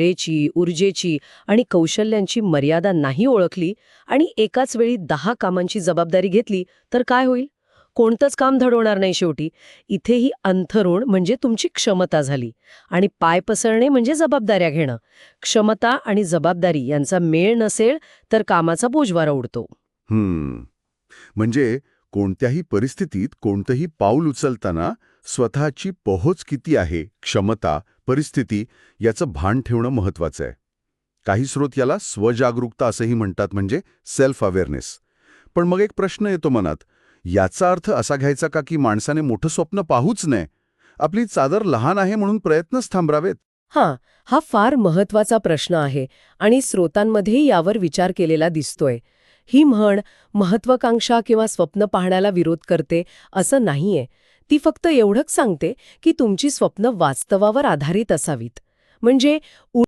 वेळेची ऊर्जेची आणि कौशल्यांची मर्यादा नाही ओळखली आणि एकाच वेळी दहा कामांची जबाबदारी घेतली तर काय होईल? कोणतंच काम धडवणार नाही शेवटी. इथे ही अंथरुण म्हणजे तुमची क्षमता झाली आणि पाय पसरणे म्हणजे जबाबदाऱ्या घेणं. क्षमता आणि जबाबदारी यांचा मेळ नसेल तर कामाचा बोजवारा उडतो. हम्म. म्हणजे कोणत्याही परिस्थितीत कोणतंही पाऊल उचलताना स्वतःची पोहोच किती आहे क्षमता परिस्थिती याचं भान ठेवणं महत्वाचं आहे. काही स्रोत याला स्वजागरूकता असंही म्हणतात म्हणजे सेल्फ अवेअरनेस पण मग एक प्रश्न येतो मनात याचा अर्थ असा घ्यायचा का की माणसाने मोठं स्वप्न पाहूच नये? आपली चादर लहान आहे म्हणून प्रयत्नच थांबरावेत. हां हा फार महत्त्वाचा प्रश्न आहे आणि स्रोतांमध्येही यावर विचार केलेला दिसतोय. ही म्हण महत्वाकांक्षा किंवा स्वप्न पाहण्याला विरोध करते असं नाहीये. ती फक्त एवढंच सांगते की तुमची स्वप्न वास्तवावर आधारित असावीत. म्हणजे